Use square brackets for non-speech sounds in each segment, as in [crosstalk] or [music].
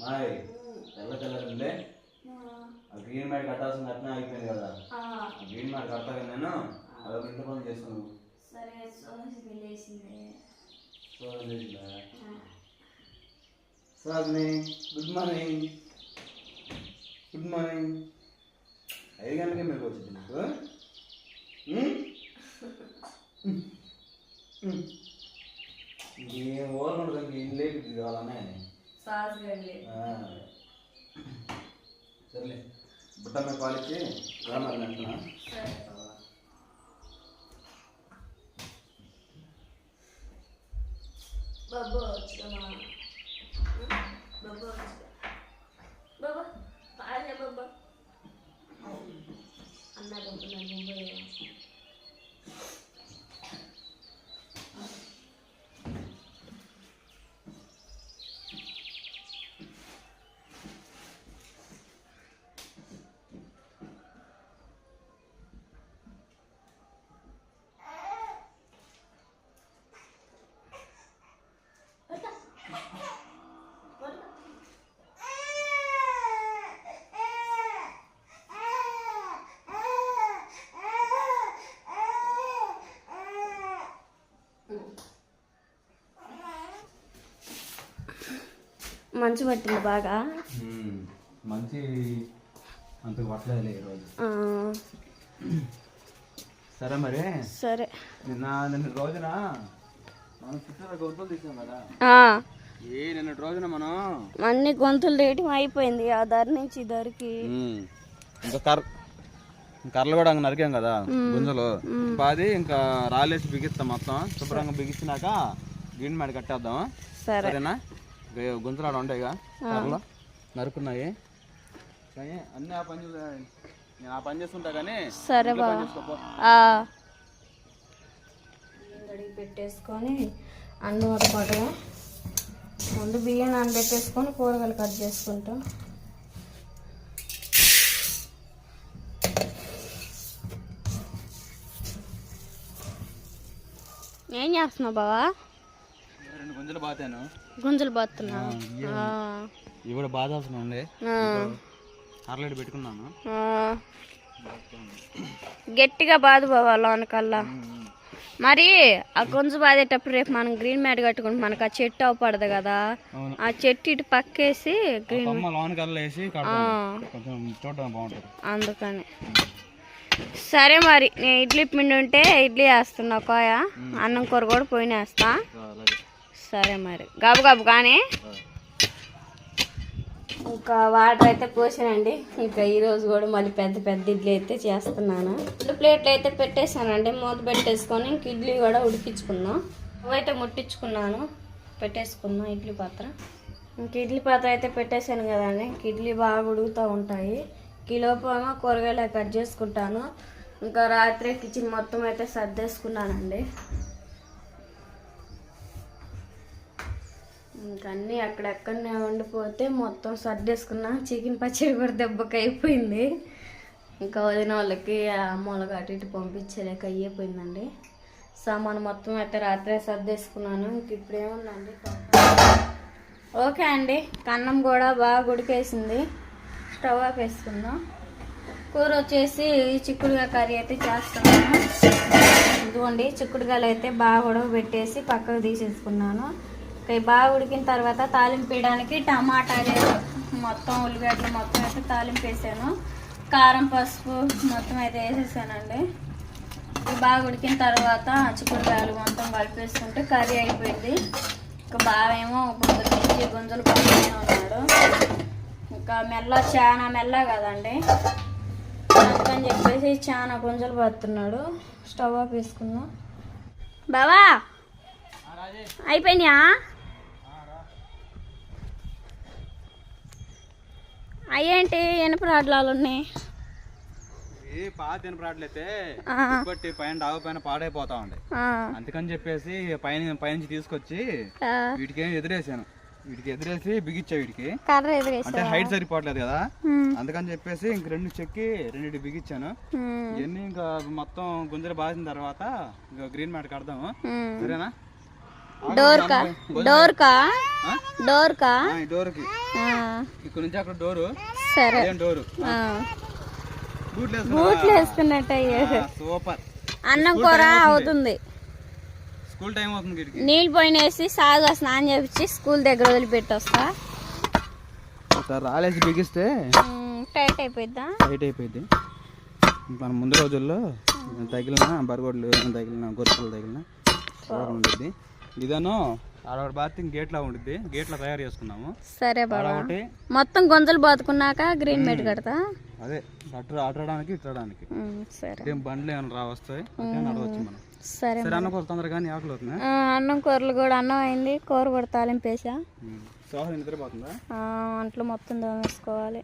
మాయ్ తెల్ల తెల్లగుండే ఆ గ్రీన్ మ్యాట్ కట్టాల్సిన కట్టినా అయిపోయింది కదా. ఆ. గ్రీన్ మ్యాట్ కడతాగా నేను అదొక ఇంటి పనులు చేస్తున్నాను సరే సోసి వెళ్ళేసింది సో సాజ్ని గుడ్ మార్నింగ్. Good morning. ఐదు గంటలకే మీకు వచ్చింది నాకు. [laughs] ఇంకేం ఓవర్ ఉండదు ఇంక ఇది కావాలనే సాస్ వెళ్ళి ఆ. సర్లే బుట్ట మీద పాలిచ్చి రామని అంటున్నా సరే బాబా. బాబు వచ్చామా బాబు వచ్చా బాబా పాలే బాబా అన్న బాబు నా బొమ్మ మంచు పట్టింది బాగా. మంచి అంత పట్టలేదు ఈరోజు సరే మరి. సరే. నిన్న నిన్న రోజున మనం చుట్టూ గొంతులు తీసాం కదా. ఆ, ఏ నిన్న రోజున మనం? అన్ని గొంతులు రేయటం అయిపోయింది ఆ ధర నుంచి ఈ ధరకి ఇంకా కర్ర కర్రలు కూడా ఇంకా నరికాం కదా గుంజలు. పాది ఇంకా రాలేసి బిగిస్తాం మొత్తం. శుభ్రంగా బిగించినాక గ్రీన్ మ్యాట్ కట్టేద్దాం. సరే. సరేనా? ఆడ ఉండేగా నరుకున్నాయి. కానీ అన్నీ ఆ పని నేను ఆ పని చేస్తుంటా కానీ సరే బాబా. కడిగి పెట్టేసుకొని అన్నం ఉడకటం ముందు బియ్యం నానబెట్టేసుకొని కూరగాయలు కట్ చేసుకుంటాం. ఏం చేస్తున్నావు బావా? రెండు గుంజలు బాతాను. గుంజలు పోతున్నా ఇవి కూడా బాధ అవసరం ఉండే అరలేడు పెట్టుకున్నాను గట్టిగా బాదు బావా లోనకల్లా మరి ఆ గుంజు బాదేటప్పుడు రేపు మనం గ్రీన్ మ్యాట్ కట్టుకుంటే మనకు ఆ చెట్టు అవపడదు కదా. ఆ చెట్టు ఇటు పక్కేసి గ్రీన్ అందుకని. సరే మరి నేను ఇడ్లీ పిండి ఉంటే ఇడ్లీ వేస్తున్నా కోయ? అన్నం కూర కూడా పోయినేస్తా సరే మరి. గబు గబు కానీ ఇంకా వాటర్ అయితే పోసానండి. ఇంకా ఈరోజు కూడా మళ్ళీ పెద్ద పెద్ద ఇడ్లీ అయితే చేస్తున్నాను. ఇప్పుడు ప్లేట్లు అయితే పెట్టేశానండి. మూత పెట్టేసుకొని ఇంక ఇడ్లీ కూడా ఉడికించుకుందాం. అయితే ముట్టించుకున్నాను. పెట్టేసుకున్నాం ఇడ్లీ పాత్ర. ఇంక ఇడ్లీ పాత్ర అయితే పెట్టేశాను కదండి. ఇంక ఇడ్లీ బాగా ఉడుకుతూ ఉంటాయి. కిలోపేమో కూరగాయలు కట్ చేసుకుంటాను. ఇంకా రాత్రి కిచెన్ మొత్తం అయితే సర్దేసుకున్నానండి. ఇంకా అన్నీ అక్కడెక్కడనే వండిపోతే మొత్తం సర్దేసుకున్నా చికెన్ పచ్చడి కూడా దెబ్బకి అయిపోయింది. ఇంకా వదిన వాళ్ళకి అమ్మ అటు ఇటు పంపించలేక అయిపోయిందండి సామాను మొత్తం అయితే రాత్రే సర్దేసుకున్నాను. ఇంక ఇప్పుడు ఏముందండి? ఓకే అండి. కన్నం కూడా బాగా ఉడికేసింది స్టవ్ ఆఫ్ వేసుకుందాం కూర వచ్చేసి చిక్కుడుగా కర్రీ అయితే చేస్తున్నాను. ఇదిగోండి చిక్కుడుగాయలు అయితే బాగా ఉడకబెట్టేసి పక్కకు తీసేసుకున్నాను. బాగా ఉడికిన తర్వాత తాలింపు వేయడానికి టమాటాలు మొత్తం ఉల్లిగడ్డలు మొత్తం అయితే తాలింపు వేసాను. కారం పసుపు మొత్తం అయితే వేసేసానండి. ఇవి బాగా ఉడికిన తర్వాత చిక్కుడుకాయలు మొత్తం కలిపేసుకుంటే కర్రీ అయిపోయింది. ఇంకా బావేమో ఏమో పొద్దున నుంచి గుంజలు పడుతూనే ఉన్నాడు. ఇంకా మెల్ల చాలా మెల్ల కదండి. అందుకని చెప్పేసి చాలా గుంజలు పడుతున్నాడు. స్టవ్ ఆఫ్ వేసుకుందాం బావా అయిపోయినాయా? అయ్యేంటి ఎనప రాడ్లాలు ఉన్నాయి. ఈ పాత తినపరాట్లయితే ఆ, బట్టి పైన డాగు పైన పాడైపోతా ఆ, అందుకని చెప్పేసి పైన పైనుంచి తీసుకొచ్చి. వీటికి ఎదురేసాను. వీటికి ఎదురేసి బిగిచ్చా వీటికి. అంటే హైట్ సరిపోవట్లేదు కదా. అందుకని చెప్పేసి ఇంక రెండు చెక్కి రెండింటి బిగించాను. ఇవన్నీ ఇంకా మొత్తం గుంజలు బాసిన తర్వాత ఇంకా గ్రీన్ మ్యాట్ కడదాము. సరేనా? డోర్కా? డోర్కా? ఆ? డోర్కా? ఆ, ఈ డోర్కి. ఆ, ఇక్కడ నుంచి అక్కడ డోరు. సరే. అదేం డోరు? ఆ. బూట్లు బూట్లు వేసుకున్నట్టు అయ్యారు సూపర్. అన్నం కూర అవుతుంది. స్కూల్ టైం అవుతుంది నీళ్ళు పోయిన వేసి సాగుగా స్నానం చేపించి స్కూల్ దగ్గర వదిలిపెట్టి వస్తా రాలేసి బిగిస్తే టైట్ అయిపోయిద్దా? టైట్ అయిపోయింది మన ముందు రోజుల్లో తగిలిన బరగొడ్లు తగిలిన గొర్రెలు తగిలిన బాగా ఇదను ఆడొకటి బాత్రూమ్ గేట్లా ఉండిద్ది. గేట్లా తయారు చేసుకున్నాము. సరే బాబా మొత్తం గొంతులు బాతుకున్నాక గ్రీన్ మెట్ కడతా? అదే అటు అటడానికి ఇట్టడానికి సరే. బండ్లు ఏమైనా రా వస్తాయి? అట్టే నడవచ్చు మనం. సరే సరే అన్న కొంత తొందరగా కానీ ఆకలి అవుతుందా? అన్నం కూరలు కూడా అన్నం అయింది. కూర కూడా తాలింపు వేసా. సోహన్ నిద్రపోతుందా? అంట్లు మొత్తం దోమేసుకోవాలి.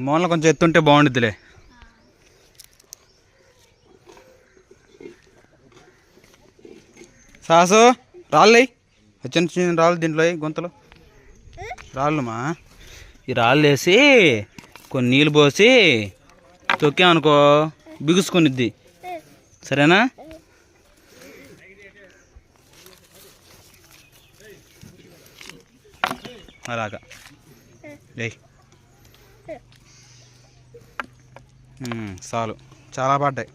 ఈ మూలన కొంచెం ఎత్తుంటే బాగుండిద్దిలే. సాసు రాళ్ళయి. చిన్న చిన్న రాళ్ళు దీంట్లో గుంతలు. రాళ్ళుమా? ఈ రాళ్ళు వేసి కొన్ని నీళ్ళు పోసి తొక్కామనుకో బిగుసుకునిద్ది. సరేనా? అలాగా లే చాలు. చాలా పడ్డాయి.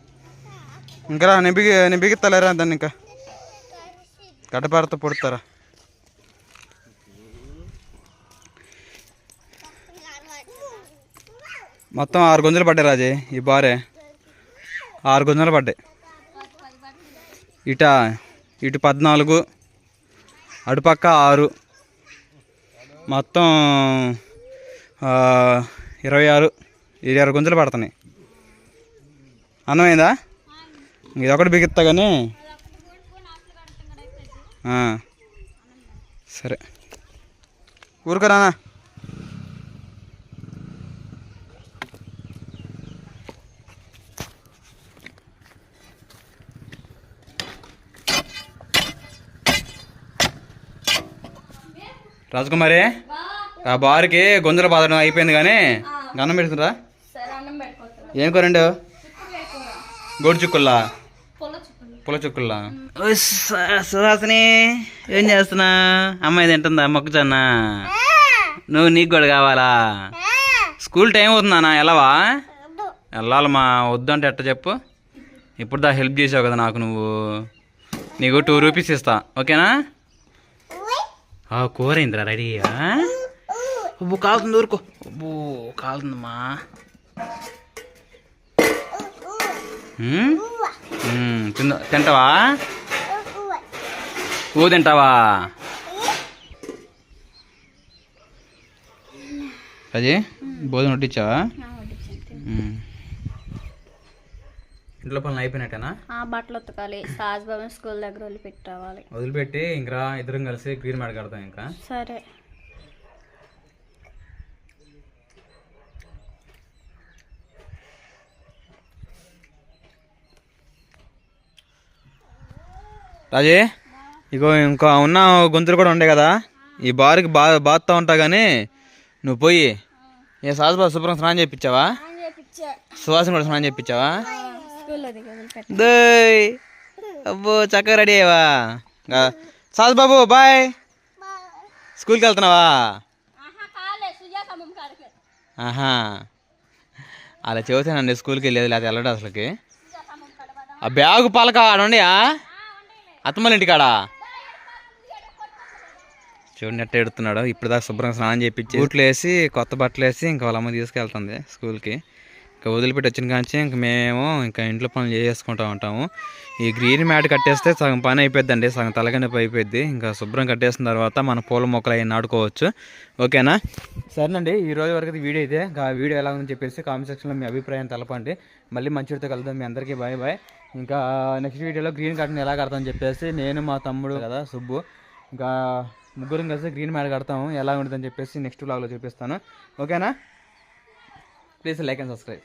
ఇంకా నింపి నేను బిగి నేను బిగిస్తలేరా దాన్ని ఇంకా? గడ్డపారతో పొడుతారా? మొత్తం ఆరు గుంజలు పడ్డాయి రాజే ఈ బారే. ఆరు గుంజలు పడ్డాయి. ఇట ఇటు పద్నాలుగు అటుపక్క ఆరు. మొత్తం ఇరవై ఆరు ఇరవై ఆరు గుంజలు పడుతున్నాయి. అన్నమైందా ఇది ఒకటి బిగిస్తా కానీ సరే. ఊరుకరానా రాజకుమారి ఆ బారికి గుంజలు బాదడం అయిపోయింది కానీ గన్నం పెడుతుందా ఏం కూరండు గోడు చుక్కుల్లా పొల చుక్కుల్లా సుహాసిని ఏం చేస్తున్నా? అమ్మాయి తింటుందా? మొక్కజొన్న నువ్వు నీకు కూడా కావాలా? స్కూల్ టైం అవుతుందా వెళ్ళవా వెళ్ళాలమ్మా వద్దు అంటే ఎట్ట చెప్పు. ఇప్పుడు దా హెల్ప్ చేసావు కదా నాకు నువ్వు. నీకు టూ రూపీస్ ఇస్తా ఓకేనా? ఆ కూర అయిందిరా రెడీయా అబ్బో కాలుతుంది ఊరుకో. అబ్బో కాలుతుందమ్మా. తిందా తింటావా? ఊ తింటావా? అది భోజనం వడ్డించావా. ఇంట్లో పనులు అయిపోయినట్టేనా? ఆ బట్టలు ఉతకాలి. సాజ్ బాబు స్కూల్ దగ్గర వదిలిపెట్టి రావాలి. వదిలిపెట్టి ఇంకా ఇద్దరం కలిసి గ్రీన్ మ్యాట్ కడతాం ఇంకా. సరే. రాజే ఇగో ఇంకా ఉన్న గొంతులు కూడా ఉండే కదా? ఈ బారికి బా బాత్తా ఉంటా కానీ నువ్వు పోయి ఏ సాజుబా శుభ్రం స్నానం చేయించావా సువాసన కూడా స్నానం చేయించావా దోయ్ అబ్బో చక్కగా రెడీ అయ్యావా? ఇంకా సాజు బాబు బాయ్. స్కూల్కి వెళ్తున్నావా? ఆహా. అలా చెబుతానండి స్కూల్కి వెళ్ళేది లేకపోతే వెళ్ళడం అసలుకి. ఆ బ్యాగు పలక ఆడండి అత్తమ్మల ఇంటికాడా చూడండి ఎట్ట ఎడుతున్నాడు ఇప్పుడు దాకా శుభ్రంగా స్నానం చేయించి బూట్లు వేసి కొత్త బట్టలు వేసి ఇంకా వాళ్ళ అమ్మ తీసుకెళ్తుంది స్కూల్కి. ఇంకా వదిలిపెట్టి వచ్చిన కాంచి ఇంక మేము ఇంకా ఇంట్లో పనులు చేసుకుంటూ ఉంటాము. ఈ గ్రీన్ మ్యాట్ కట్టేస్తే సగం పని అయిపోద్దండి సగం తలకనొప్పి అయిపోద్ది ఇంకా శుభ్రం కట్టేసిన తర్వాత మన పూల మొక్కలు అవి నాటుకోవచ్చు. ఓకేనా? సరేనండి. ఈ రోజు వరకు వీడియో అయితే ఇంకా వీడియో ఎలా ఉందని చెప్పేసి కామెంట్ సెక్షన్లో మీ అభిప్రాయం తెలపండి. మళ్ళీ మంచితో కలుద్దాం. మీ అందరికీ బాయ్ బాయ్. ఇంకా నెక్స్ట్ వీడియోలో గ్రీన్ కార్టన్ ఎలా కడతామని చెప్పేసి నేను మా తమ్ముడు కదా సుబ్బు ఇంకా ముగ్గురం కలిసి గ్రీన్ మ్యాట్ కడతాము ఎలా ఉంటుందని చెప్పేసి నెక్స్ట్ బ్లాగ్లో చూపిస్తాను. ఓకేనా ప్లీజ్ లైక్ అండ్ సబ్స్క్రైబ్